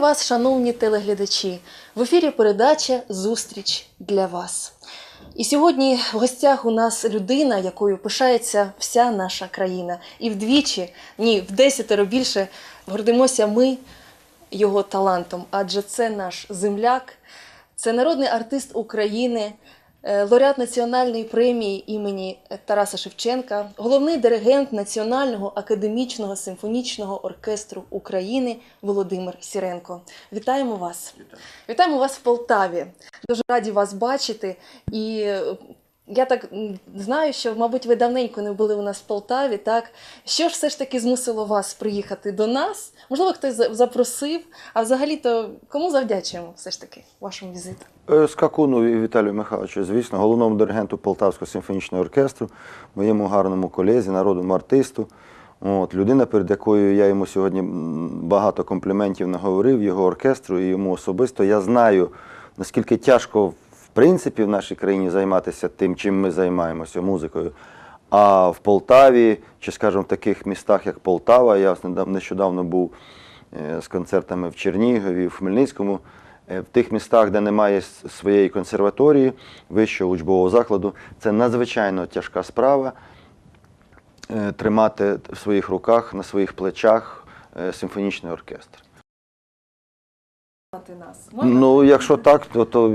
Вас, шановні телеглядачі. В ефірі передача Зустріч для вас. І сьогодні в гостях у нас людина, якою пишається вся наша країна. І вдвічі, ні, в десятеро більше гордимося ми його талантом, адже це наш земляк, це народний артист України, лауреат національної премії імені Тараса Шевченка, головний диригент Національного академічного симфонічного оркестру України Володимир Сіренко. Вітаємо вас! Вітаємо вас в Полтаві. Дуже раді вас бачити. І е, я так знаю, що, мабуть, ви давненько не були у нас в Полтаві. Так що ж все ж таки змусило вас приїхати до нас? Можливо, хтось запросив. А взагалі-то кому завдячуємо все ж таки вашому візиту? Е, Скакуну Віталію Михайловичу, звісно, головному диригенту Полтавського симфонічного оркестру, моєму гарному колезі, народному артисту. От, людина, перед якою я йому сьогодні багато компліментів наговорив, його оркестру і йому особисто. Я знаю, наскільки тяжко принципі в нашій країні займатися тим, чим ми займаємося музикою. А в Полтаві, чи скажімо, в таких містах, як Полтава, я нещодавно був е, з концертами в Чернігові, в Хмельницькому. Е, В тих містах, де немає своєї консерваторії, вищого учбового закладу, це надзвичайно тяжка справа е, тримати в своїх руках, на своїх плечах симфонічний оркестр. Нас Ну, якщо так, то, то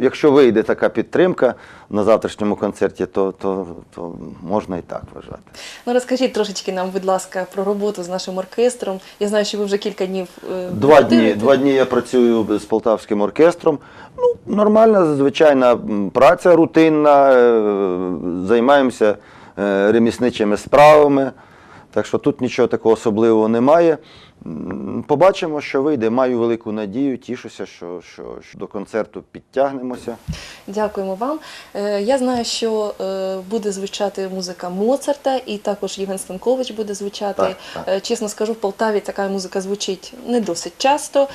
якщо вийде така підтримка на завтрашньому концерті, то, то, то можна і так вважати. Ну розкажіть трошечки нам, будь ласка, про роботу з нашим оркестром. Я знаю, що ви вже кілька днів е, Два дні, два дні я працюю з полтавським оркестром. Ну, нормальна, звичайна праця, рутинна. е, Займаємося е, ремісничими справами. Так що тут нічого такого особливого немає. Побачимо, що вийде. Маю велику надію, тішуся, що, що, що до концерту підтягнемося. Дякуємо вам. Е, Я знаю, що е, буде звучати музика Моцарта, і також Євген Станкович буде звучати. Так, так. Е, Чесно скажу, в Полтаві така музика звучить не досить часто.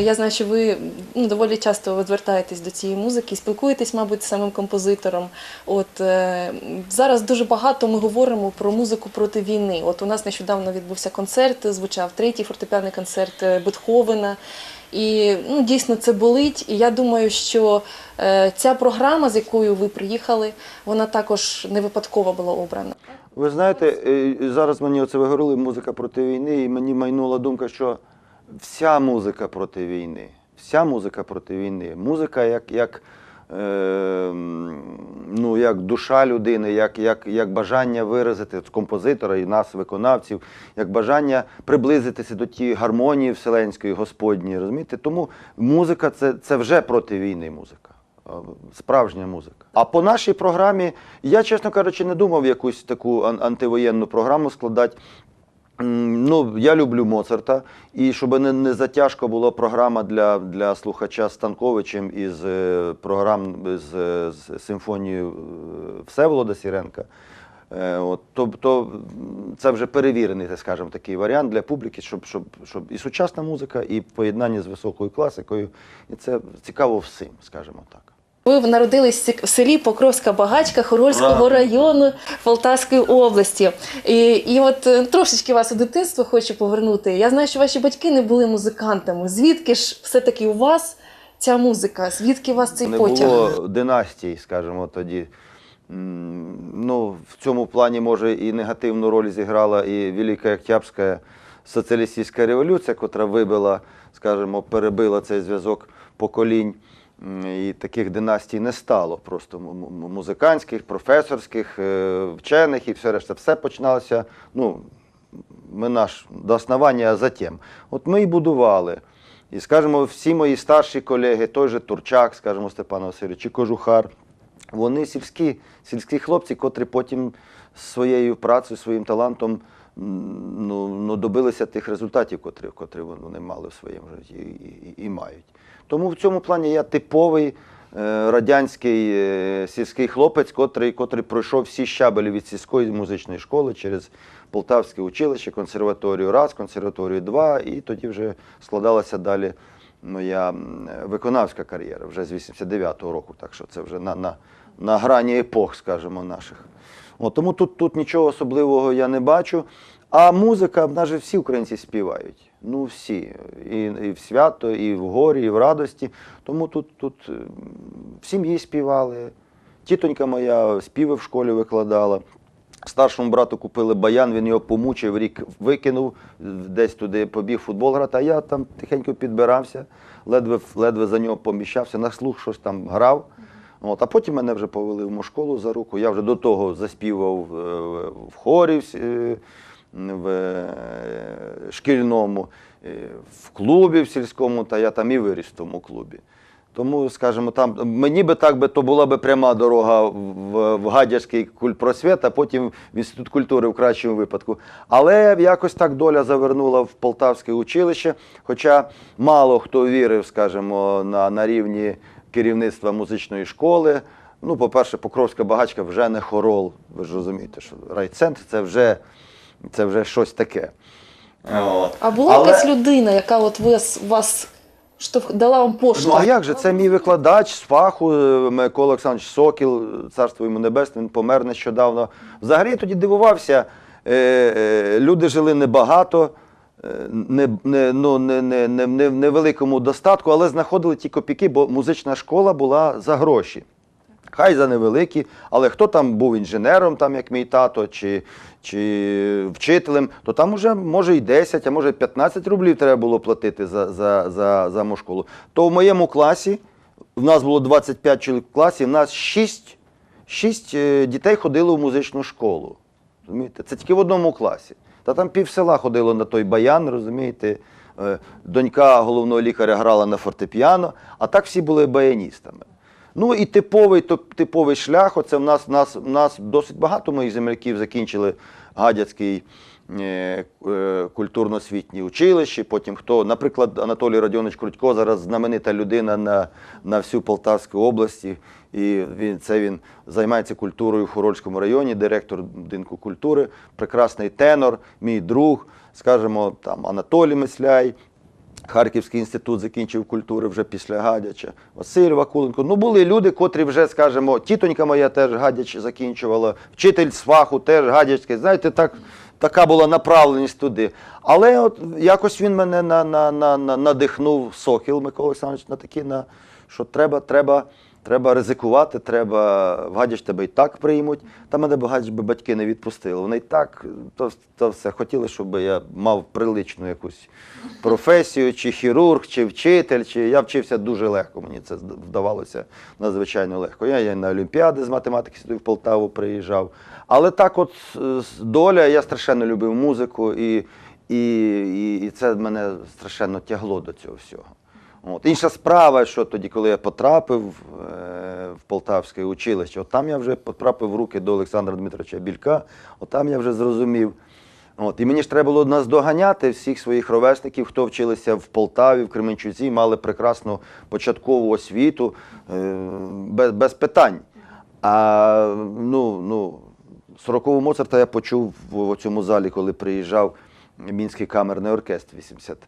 Я знаю, що ви ну, доволі часто звертаєтесь до цієї музики, спілкуєтесь, мабуть, з самим композитором. От зараз дуже багато ми говоримо про музику проти війни. От у нас нещодавно відбувся концерт, звучав третій фортепіаний концерт е, Бетховена. І ну, дійсно це болить. І я думаю, що е, ця програма, з якою ви приїхали, вона також не випадково була обрана. Ви знаєте, е, зараз мені оце ви говорили музика проти війни, і мені майнула думка, що вся музика проти війни, вся музика проти війни, музика як, як, ну, як душа людини, як, як, як бажання виразити композитора і нас, виконавців, як бажання приблизитися до тієї гармонії вселенської, Господньої. Розумієте? Тому музика це, це вже проти війни музика. Справжня музика. А по нашій програмі я, чесно кажучи, не думав якусь таку ан- антивоєнну програму складати. Ну, я люблю Моцарта, і щоб не, не затяжко була програма для, для слухача Станковичем із е, програм з, е, з симфонією е, Всеволода Сіренка. От, то, то це вже перевірений, так скажемо, такий варіант для публіки, щоб, щоб, щоб і сучасна музика, і поєднання з високою класикою. І це цікаво всім, скажімо так. Ви народились в селі Покровська Багачка Хорольського району Полтавської області. І, і от е, трошечки вас у дитинство хочу повернути. Я знаю, що ваші батьки не були музикантами. Звідки ж все-таки у вас ця музика? Звідки у вас цей не потяг? було династій, скажімо тоді. Ну, в цьому плані, може, і негативну роль зіграла і Велика Октябрська соціалістична революція, котра вибила, скажімо, перебила цей зв'язок поколінь. І таких династій не стало. Просто музикантських, професорських, е, вчених і все решта. Все починалося. Ну, ми наш до основання, а затем. От ми і будували. І, скажімо, всі мої старші колеги, той же Турчак, скажімо, Степан Васильович, чи Кожухар, вони сільські, сільські хлопці, котрі потім своєю працею, своїм талантом ну, ну, добилися тих результатів, котрі, котрі вони мали в своєму житті і, і, і мають. Тому в цьому плані я типовий е, радянський е, сільський хлопець, котрий, котрий пройшов всі щабелі від сільської музичної школи через Полтавське училище, консерваторію раз, консерваторію два, і тоді вже складалася далі моя виконавська кар'єра вже з 89-го року, так що це вже на, на, на грані епох, скажімо, наших. От, тому тут, тут нічого особливого я не бачу. А музика, же всі українці співають. Ну, всі. І, і в свято, і в горі, і в радості. Тому тут, тут е, в сім'ї співали. Тітонька моя співи в школі викладала. Старшому брату купили баян, він його помучив, рік викинув, десь туди побіг футбол грати, а я там тихенько підбирався, ледве, ледве за нього поміщався, на слух щось там грав. От, а потім мене вже повели в мошколу за руку. Я вже до того заспівав е, в хорі е, в е, шкільному, в клубі в сільському, та я там і виріс в тому клубі. Тому, скажімо, там мені би так би то була би пряма дорога в, в Гадяцький культпросвіт, а потім в інститут культури в кращому випадку. Але якось так доля завернула в Полтавське училище. Хоча мало хто вірив, скажімо, на, на рівні керівництва музичної школи. Ну, по-перше, Покровська багачка вже не хорол. Ви ж розумієте, що райцентр це вже, це вже щось таке. От. А була Але- якась людина, яка от вас, вас штовх, дала вам поштовх? Ну а як же? Це мій викладач з фаху е, Микола Олександрович Сокіл, царство йому небесне, він помер нещодавно. Взагалі я тоді дивувався. е, е, Люди жили небагато, не, не, ну, не, не, не, не невеликому достатку, але знаходили ті копійки, бо музична школа була за гроші. Хай за невеликі, але хто там був інженером, там, як мій тато, чи, чи вчителем, то там уже може і 10, а може 15 рублів треба було платити за, за, за, за мошколу. То в моєму класі, в нас було 25 чоловік в класі, в нас 6, 6 дітей ходили в музичну школу. Розумієте? Це тільки в одному класі. Та там пів села ходило на той баян, розумієте. Е, Донька головного лікаря грала на фортепіано, а так всі були баяністами. Ну і типовий, типовий шлях. Оце в нас, нас, в нас досить багато моїх земляків закінчили Гадяцький е, е, культурно-освітнє училище. Потім хто, наприклад, Анатолій Радіонович Крутько, зараз знаменита людина на, на всю Полтавську області. І він, це він займається культурою в Хорольському районі, директор будинку культури, прекрасний тенор, мій друг, скажімо, там Анатолій Месляй, Харківський інститут закінчив культури вже після Гадяча. Василь Вакуленко. Ну, були люди, котрі вже, скажімо, тітонька моя теж Гадяч закінчувала, вчитель з фаху теж Гадячський. Знаєте, так, така була направленість туди. Але от якось він мене на, на, на, на, надихнув Сокіл Микола Олександрович на такі, на, що треба, треба, треба ризикувати, треба в Гадяч тебе і так приймуть. Та мене б Гадяч би батьки не відпустили. Вони і так то, то все хотіли, щоб я мав приличну якусь професію, чи хірург, чи вчитель, чи я вчився дуже легко. Мені це вдавалося надзвичайно легко. Я, я на Олімпіади з математики сюди в Полтаву приїжджав. Але так, от доля, я страшенно любив музику, і, і, і, і це мене страшенно тягло до цього всього. От. Інша справа, що тоді, коли я потрапив е, в Полтавське училище, от там я вже потрапив в руки до Олександра Дмитровича Білька, от там я вже зрозумів. От. І мені ж треба було наздоганяти всіх своїх ровесників, хто вчилися в Полтаві, в Кременчуці, мали прекрасну початкову освіту е, без, без питань. А ну, ну, 40-го Моцарта я почув в цьому залі, коли приїжджав Мінський камерний оркестр 80,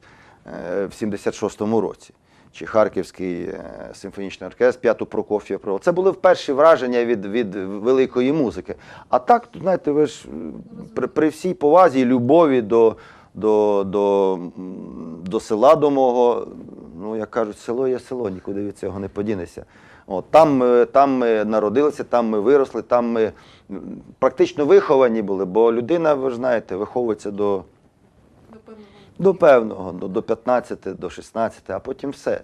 е, в 76-му році. Чи Харківський е, симфонічний оркестр, п'яту Прокоф'я провел. Це були перші враження від, від великої музики. А так, знаєте, ви ж при, при всій повазі і любові до, до, до, до села до мого, ну, як кажуть, село є село, нікуди від цього не подінешся. От, там, ми- там ми народилися, там ми виросли, там ми практично виховані були, бо людина, ви ж знаєте, виховується до, до певного, до, до 15, до 16, а потім все.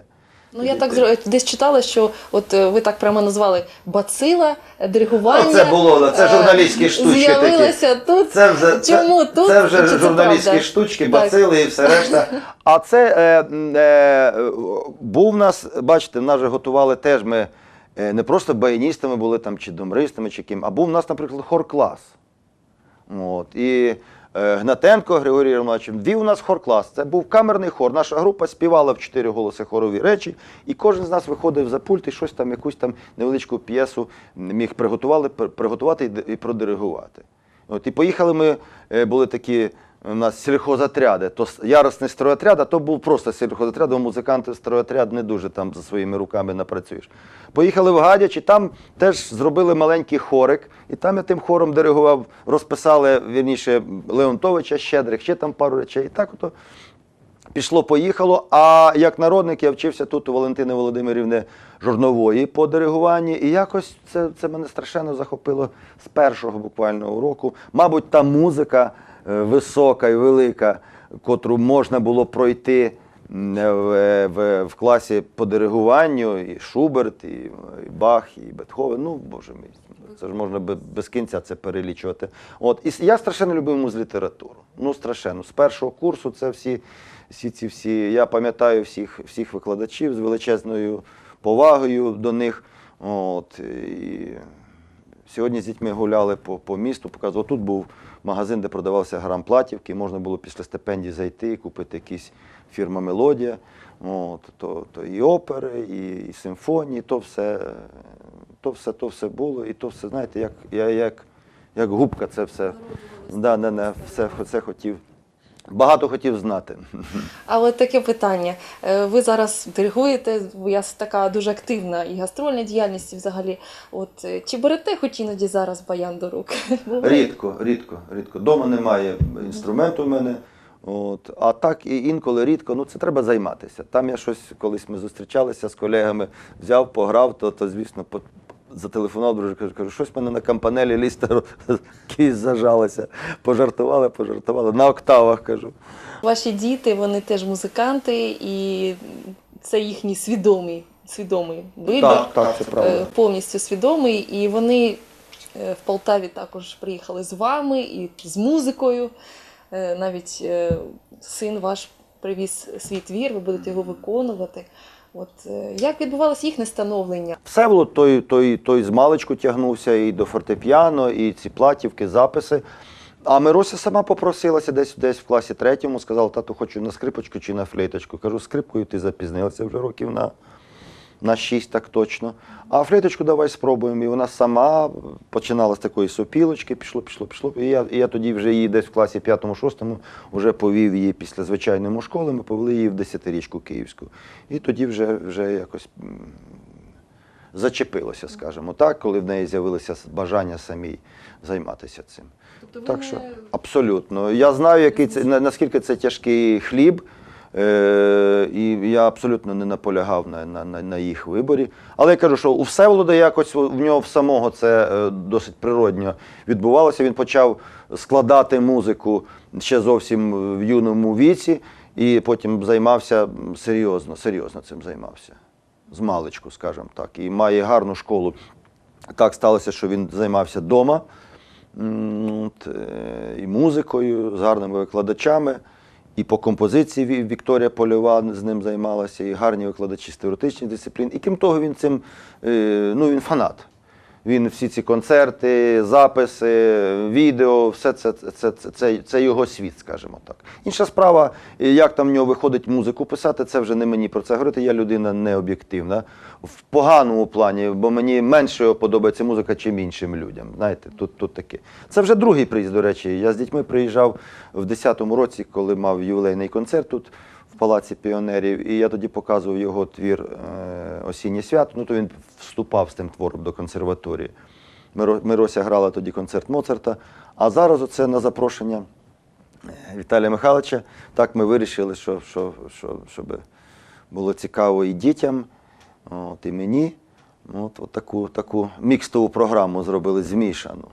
Ну я так зро- десь читала, що от е, ви так прямо назвали бацила, диригування. Ну, це було, це е, журналістські штучки такі. З'явилося тут. Це вже, Чому це, тут? Це вже Чи це журналістські правда? штучки, Так. бацили і все решта. А це е, м, е, був у нас, бачите, в нас же готували теж ми е, не просто баяністами були там, чи домристами, чи ким, а був у нас, наприклад, хор-клас. От. І Гнатенко Григорій Романович вів у нас хор-клас. Це був камерний хор. Наша група співала в чотири голоси хорові речі, і кожен з нас виходив за пульт і щось там, якусь там невеличку п'єсу міг приготували, приготувати і, продиригувати. От, і поїхали ми, е, були такі. У нас сільхозотряди, то яростний стройотряд, а то був просто сільхозотряд, бо музиканти стройотряд не дуже там за своїми руками напрацюєш. Поїхали в Гадяч, і там теж зробили маленький хорик, і там я тим хором диригував, розписали вірніше Леонтовича Щедрих, ще там пару речей. І так ото Пішло, поїхало. А як народник я вчився тут у Валентини Володимирівни Жорнової по диригуванні. І якось це, це мене страшенно захопило з першого буквально уроку. Мабуть, та музика е, висока і велика, котру можна було пройти в, в, в класі по диригуванню, і Шуберт, і, і Бах, і Бетховен. Ну, боже мій. Це ж можна без кінця це перелічувати. От. І я страшенно любив музлітературу. Ну, страшенно. З першого курсу це всі, всі ці всі. Я пам'ятаю всіх, всіх викладачів з величезною повагою до них. От. І сьогодні з дітьми гуляли по, по місту, показував. Тут був магазин, де продавався грам платівки, можна було після стипендії зайти і купити якісь фірма Мелодія. От, то, то і опери, і, і симфонії, то все, то все, то все було, і то все, знаєте, як, я, як, як губка це все. Да, не, не, все, все хотів. Багато хотів знати. Але таке питання. Е, Ви зараз диригуєте, у вас така дуже активна і гастрольна діяльність взагалі. От е, чи берете хоч іноді зараз баян до рук? Рідко, рідко, рідко. Дома немає інструменту в мене. От. А так і інколи рідко, ну це треба займатися. Там я щось, колись ми зустрічалися з колегами, взяв, пограв, то, то звісно, по, зателефонував, друже, кажу, кажу, щось в мене на кампанелі ліста кість зажалася. Пожартували, пожартували. На октавах кажу. Ваші діти, вони теж музиканти, і це їхній свідомий, свідомий вибір. Так, так, це е, правда. повністю свідомий, і вони е, в Полтаві також приїхали з вами і з музикою. Е, Навіть е, син ваш привіз свій твір, ви будете його виконувати. От е, як відбувалося їхнє становлення? Все було той, той, той з маличку тягнувся і до фортепіано, і ці платівки, записи. А Мирося сама попросилася десь, десь в класі третьому, сказала, тату, хочу на скрипочку чи на флейточку. Кажу, скрипкою ти запізнилася вже років на, на шість, так точно. А флейточку давай спробуємо. І вона сама починала з такої сопілочки, пішло, пішло, пішло. І я, і я тоді вже її десь в класі п'ятому-шостому вже повів її після звичайної школи, ми повели її в десятирічку київську. І тоді вже, вже якось зачепилося, скажімо так, коли в неї з'явилося бажання самій займатися цим. Тобто Так що абсолютно. Я знаю, який це наскільки це тяжкий хліб. Е, і я абсолютно не наполягав на, на, на, їх виборі. Але я кажу, що у Всеволода якось в нього самого це е, досить природньо відбувалося. Він почав складати музику ще зовсім в юному віці, і потім займався серйозно, серйозно цим займався. З маличку, скажімо так. І має гарну школу. Так сталося, що він займався вдома е, і музикою, з гарними викладачами. І по композиції Вікторія Польова з ним займалася, і гарні викладачі з теоретичних дисциплін. І крім того, він цим е, ну, він фанат. Він всі ці концерти, записи, відео, все це, це, це, це, його світ, скажімо так. Інша справа, як там в нього виходить музику писати, це вже не мені про це говорити. Я людина не об'єктивна. В поганому плані, бо мені менше подобається музика, чим іншим людям. Знаєте, тут, тут таке. Це вже другий приїзд, до речі. Я з дітьми приїжджав в 10-му році, коли мав ювілейний концерт тут Палаці піонерів, і я тоді показував його твір е, Осіннє свято. Ну то він вступав з тим твором до консерваторії. Мирося грала тоді концерт Моцарта. А зараз оце на запрошення е, Віталія Михайловича. Так ми вирішили, що, що, що, щоб було цікаво і дітям, от, і мені. От, от таку, таку мікстову програму зробили змішану.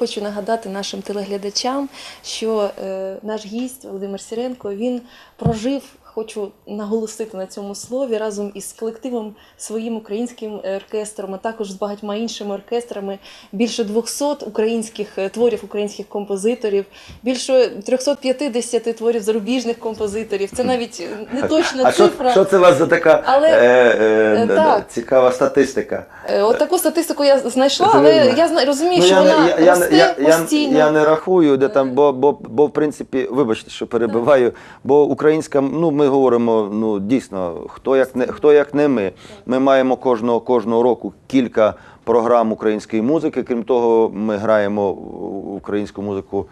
Хочу нагадати нашим телеглядачам, що е, наш гість Володимир Сіренко він прожив. Хочу наголосити на цьому слові разом із колективом своїм українським е, оркестром, а також з багатьма іншими оркестрами. Більше 200 українських е, творів українських композиторів, більше 350 творів зарубіжних композиторів. Це навіть не точна а цифра. що це у вас за така Але, е, е, е, так. цікава статистика? Е, От таку статистику я знайшла, але я розумію, Ну, що я, не- вона я, я, росте я, я, постійно. я не рахую, де там, бо, бо, бо в принципі, вибачте, що перебиваю, бо українська, ну ми говоримо, ну дійсно, хто як не хто як не ми. Ми маємо кожного кожного року кілька програм української музики. Крім того, ми граємо українську музику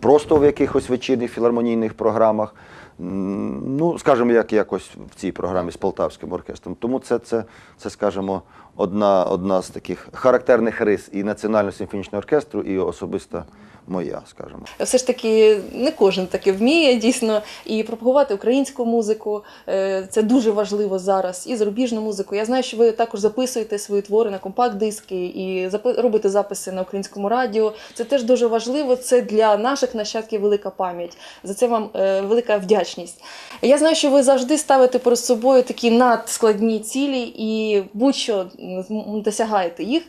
просто в якихось вечірніх філармонійних програмах. Ну, скажімо, як якось в цій програмі з полтавським оркестром. Тому це, це, це скажімо, одна, одна з таких характерних рис і Національного симфонічного оркестру, і особиста моя, скажімо. Все ж таки не кожен таки вміє дійсно і пропагувати українську музику. е, Це дуже важливо зараз. І зарубіжну музику. Я знаю, що ви також записуєте свої твори на компакт-диски і робите записи на українському радіо. Це теж дуже важливо. Це для наших нащадків велика пам'ять. За це вам е, велика вдячність. Я знаю, що ви завжди ставите перед собою такі надскладні цілі і будь-що досягаєте їх.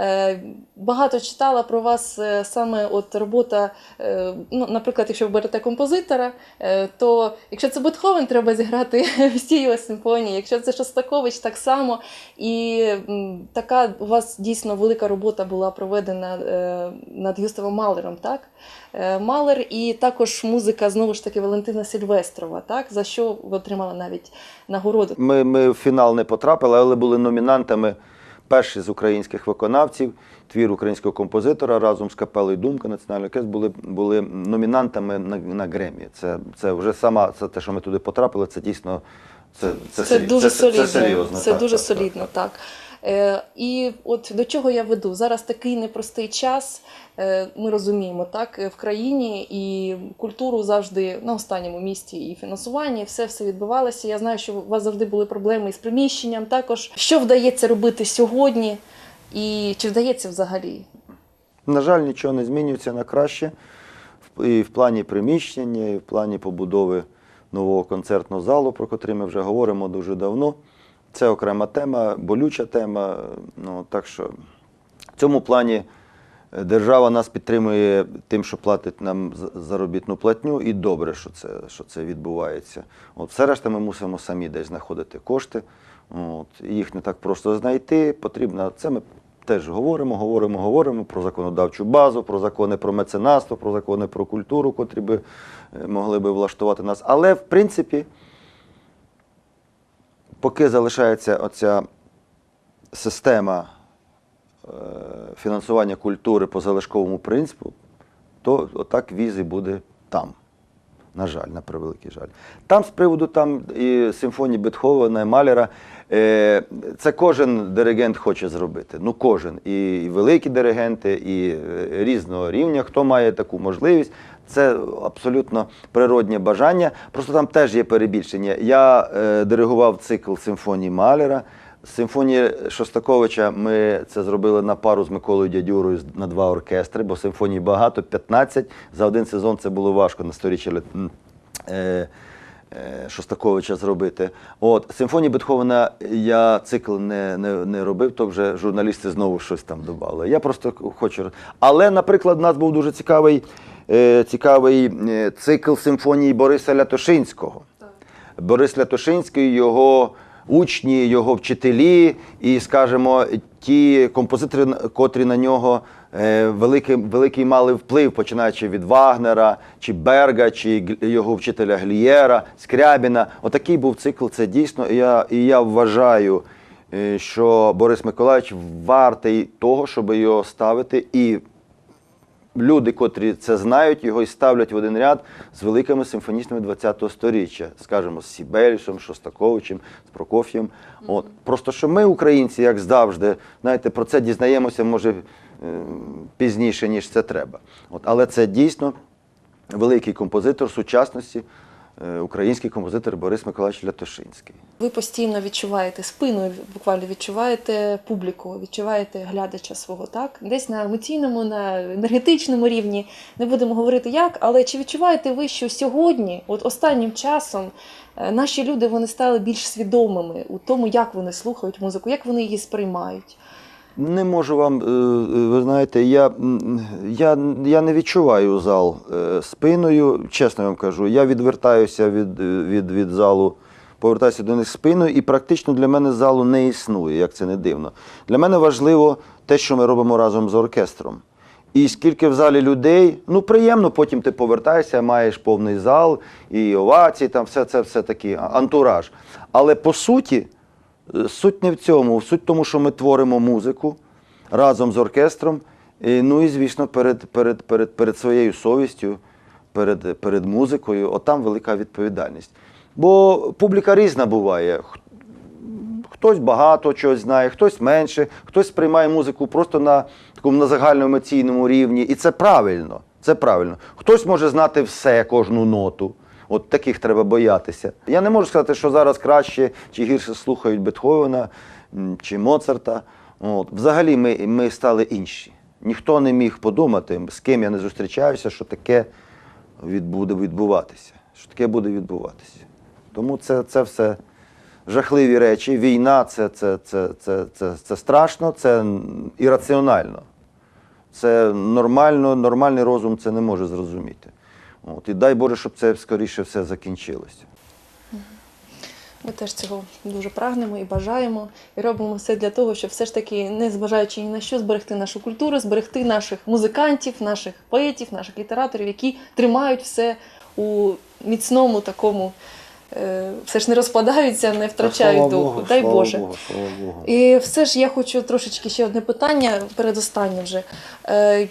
Е, Багато читала про вас е, саме от робота. е, Ну, наприклад, якщо ви берете композитора, то якщо це Бетховен, треба зіграти всі його симфонії. Якщо це Шостакович, так само. І така у вас дійсно велика робота була проведена над Гюставом Малером, так? Малер і також музика знову ж таки Валентина Сильвестрова, так? За що ви отримали навіть нагороду. Ми, ми в фінал не потрапили, але були номінантами. Перші з українських виконавців, твір українського композитора разом з капелою Думка Національний оркестр були, були номінантами на, на Гремі. Це, це вже сама це те, що ми туди потрапили, це дійсно це, це, Це, це, дуже це, солідно. Це, це, Це так, дуже так, так, солідно, так. так. Е, і от до чого я веду? Зараз такий непростий час. Е, ми розуміємо, так, е, в країні і культуру завжди на останньому місці, і фінансування, і все все відбувалося. Я знаю, що у вас завжди були проблеми із приміщенням. Також що вдається робити сьогодні, і чи вдається взагалі? На жаль, нічого не змінюється на краще. І в плані приміщення, і в плані побудови нового концертного залу, про котрий ми вже говоримо дуже давно. Це окрема тема, болюча тема. Ну, так що в цьому плані е, держава нас підтримує тим, що платить нам заробітну платню, і добре, що це, що це відбувається. От все решта ми мусимо самі десь знаходити кошти. От, їх не так просто знайти. Потрібно це ми теж говоримо, говоримо, говоримо про законодавчу базу, про закони про меценатство, про закони про культуру, котрі би е, могли би влаштувати нас. Але в принципі, поки залишається оця система е, фінансування культури по залишковому принципу, то отак віз і буде там. На жаль, на превеликий жаль. Там з приводу там і симфонії Бетховена, і Малера, е, це кожен диригент хоче зробити. Ну, кожен. І, і великі диригенти, і е, різного рівня, хто має таку можливість. Це абсолютно природнє бажання. Просто там теж є перебільшення. Я е, диригував цикл симфонії Малера. Симфонії Шостаковича ми це зробили на пару з Миколою Дядюрою на два оркестри, бо симфоній багато, 15. За один сезон це було важко на сторіччя е, е, Шостаковича зробити. От, симфонії Бетховена я цикл не, не, не робив, то вже журналісти знову щось там додали. Я просто хочу. Але, наприклад, у нас був дуже цікавий, цікавий е, цикл симфонії Бориса Лятошинського. Борис Лятошинський, його учні, його вчителі, і, скажімо, ті композитори, котрі на нього е, великий, великий мали вплив, починаючи від Вагнера, чи Берга, чи його вчителя Глієра, Скрябіна. Отакий був цикл. Це дійсно. І я, і я вважаю, е, що Борис Миколаївич вартий того, щоб його ставити і люди, котрі це знають, його і ставлять в один ряд з великими симфоністами ХХ століття, скажімо, з Сібельшем, Шостаковичем, з Прокоф'єм. От. Просто що ми, українці, як завжди, знаєте, про це дізнаємося, може, е, пізніше, ніж це треба. От. Але це дійсно великий композитор сучасності. Е, український композитор Борис Миколаївич Лятошинський. Ви постійно відчуваєте спиною, буквально відчуваєте публіку, відчуваєте глядача свого, так? Десь на емоційному, на енергетичному рівні. Не будемо говорити як, але чи відчуваєте ви, що сьогодні, от останнім часом, е, наші люди вони стали більш свідомими у тому, як вони слухають музику, як вони її сприймають? Не можу вам, е, е, ви знаєте, я, я, я не відчуваю зал е, спиною, чесно вам кажу. Я відвертаюся від, від, від залу, повертаюся до них спиною, і практично для мене залу не існує, як це не дивно. Для мене важливо те, що ми робимо разом з оркестром. І скільки в залі людей, ну приємно, потім ти повертаєшся, маєш повний зал, і овації, там все це все таки антураж. Але по суті, Суть не в цьому, суть в тому, що ми творимо музику разом з оркестром. І, ну і звісно, перед, перед, перед, перед своєю совістю, перед, перед музикою, отам велика відповідальність. Бо публіка різна буває. Хтось багато чогось знає, хтось менше, хтось сприймає музику просто на такому на загальноемоційному рівні. І це правильно. Це правильно. Хтось може знати все, кожну ноту. От таких треба боятися. Я не можу сказати, що зараз краще чи гірше слухають Бетховена чи Моцарта. От. Взагалі ми, ми стали інші. Ніхто не міг подумати, з ким я не зустрічаюся, що таке буде відбуватися. Що таке буде відбуватися. Тому це, це все жахливі речі. Війна це, це, це, це, це, це страшно, це ірраціонально. Це нормально, нормальний розум це не може зрозуміти. От, і дай Боже, щоб це скоріше все закінчилося. Ми теж цього дуже прагнемо і бажаємо, і робимо все для того, щоб все ж таки, не зважаючи ні на що, зберегти нашу культуру, зберегти наших музикантів, наших поетів, наших літераторів, які тримають все у міцному такому, е, все ж не розпадаються, не втрачають духу. Дай Боже. Богу, слава Богу. І все ж я хочу трошечки ще одне питання, передостаннє вже. Е,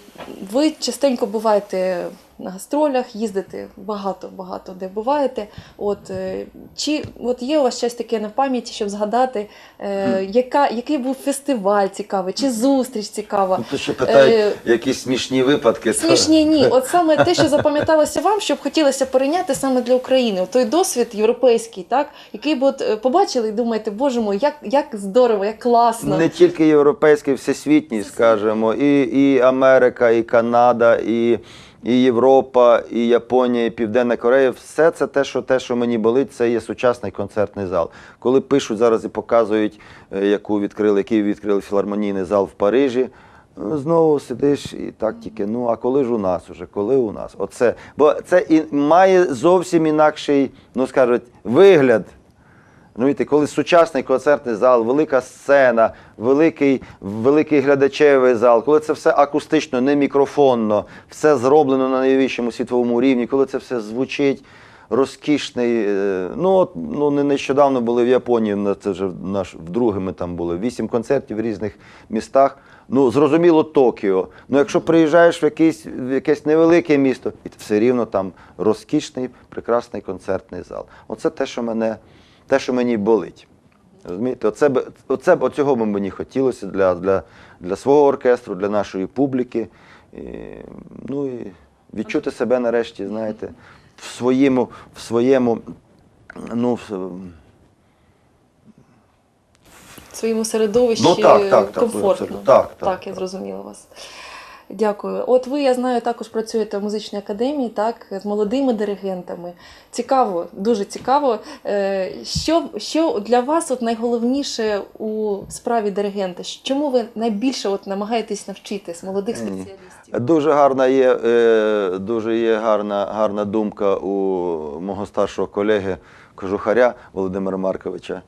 Ви частенько буваєте на гастролях, їздите багато-багато де буваєте. От, е, чи от є у вас щось таке на пам'яті, щоб згадати, е, яка, який був фестиваль цікавий, чи зустріч цікава? Ну, то ще питають, Е, якісь смішні випадки. Смішні ні. От саме те, що запам'яталося вам, щоб хотілося перейняти саме для України. Той досвід європейський, так, який б от е, побачили і думаєте, боже мой, як, як здорово, як класно. Не тільки європейський, всесвітній, скажімо, і, і Америка, і Канада, і, і Європа, і Японія, і Південна Корея. Все це те, що те, що мені болить, це є сучасний концертний зал. Коли пишуть зараз і показують, е, яку відкрили, який відкрили філармонійний зал в Парижі. ну, Знову сидиш і так тільки. Ну а коли ж у нас уже? Коли у нас? Оце. Бо це і має зовсім інакший, ну скажуть, вигляд. Розумієте, коли сучасний концертний зал, велика сцена, великий, великий глядачевий зал, коли це все акустично, не мікрофонно, все зроблено на найвищому світовому рівні, коли це все звучить розкішний. е, Ну, от, ну не нещодавно були в Японії, це вже наш вдруге ми там були. Вісім концертів в різних містах. Ну, зрозуміло, Токіо. Ну, якщо приїжджаєш в, якийсь, в якесь невелике місто, і все рівно там розкішний, прекрасний концертний зал. Оце те, що мене те, що мені болить. Розумієте, оце б, оце б оцього б мені хотілося для, для, для свого оркестру, для нашої публіки. І, ну і відчути себе нарешті, знаєте, в своєму, в своєму, ну, в- в своєму середовищі Ну, так, так, так, комфортно. абсолютно. Так, так, так, я зрозуміла вас. Дякую. От ви, я знаю, також працюєте в музичній академії, так, з молодими диригентами. Цікаво, дуже цікаво. Е, Що, що для вас от найголовніше у справі диригента? Чому ви найбільше от намагаєтесь навчити з молодих спеціалістів? Дуже гарна є, е, дуже є гарна, гарна думка у мого старшого колеги кожухаря Володимира Марковича,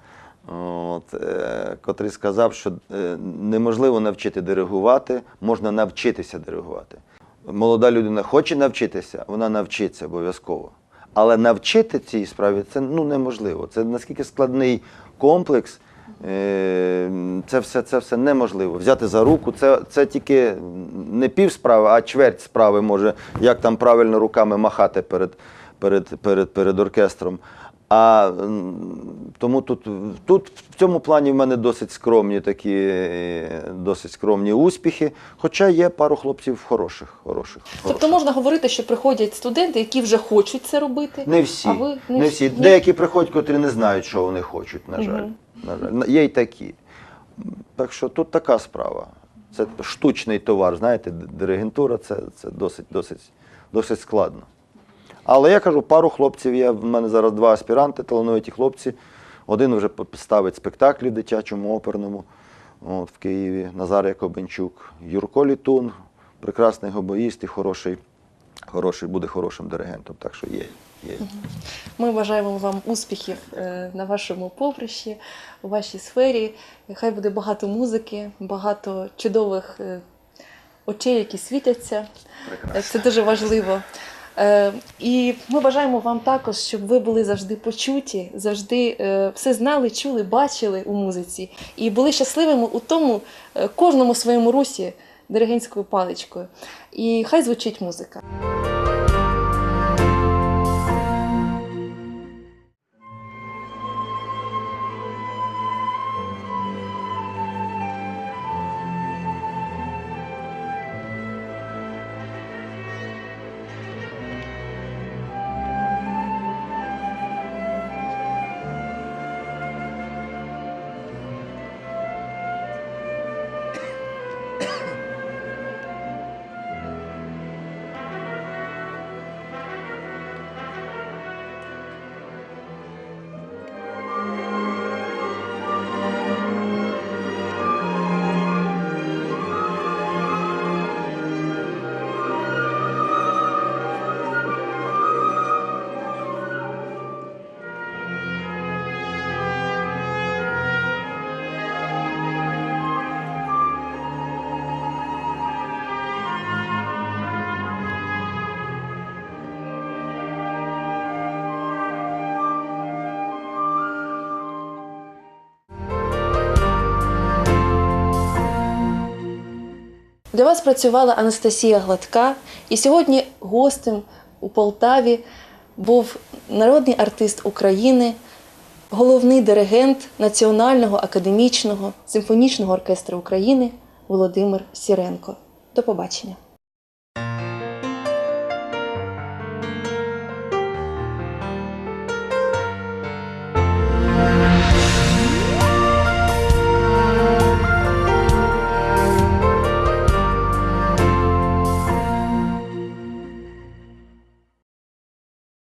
от, е, котрий сказав, що е, неможливо навчити диригувати, можна навчитися диригувати. Молода людина хоче навчитися, вона навчиться обов'язково. Але навчити цій справі це ну, неможливо. Це наскільки складний комплекс. Е, Це все, це все неможливо. Взяти за руку, це, це тільки не пів справи, а чверть справи може, як там правильно руками махати перед, перед, перед, перед оркестром. А тому тут, тут в цьому плані в мене досить скромні такі, досить скромні успіхи. Хоча є пару хлопців хороших. хороших, Тобто хороших. можна говорити, що приходять студенти, які вже хочуть це робити. Не всі. А ви не, всі. Деякі приходять, котрі не знають, що вони хочуть, на жаль. Мгм. На жаль. Є й такі. Так що тут така справа. Це штучний товар, знаєте, диригентура це, це досить, досить, досить складно. Але я кажу, пару хлопців є. В мене зараз два аспіранти, талановиті хлопці. Один вже ставить спектаклі в дитячому оперному от, в Києві. Назар Якобенчук, Юрко Літун, прекрасний гобоїст і хороший, хороший, буде хорошим диригентом. Так що є. є. Ми бажаємо вам успіхів е, на вашому поприщі, у вашій сфері. Хай буде багато музики, багато чудових е, очей, які світяться. Е, Це дуже важливо. Е, І ми бажаємо вам також, щоб ви були завжди почуті, завжди е, все знали, чули, бачили у музиці і були щасливими у тому е, кожному своєму русі диригентською паличкою. І хай звучить музика. Для вас працювала Анастасія Гладка, і сьогодні гостем у Полтаві був народний артист України, головний диригент Національного академічного симфонічного оркестру України Володимир Сіренко. До побачення.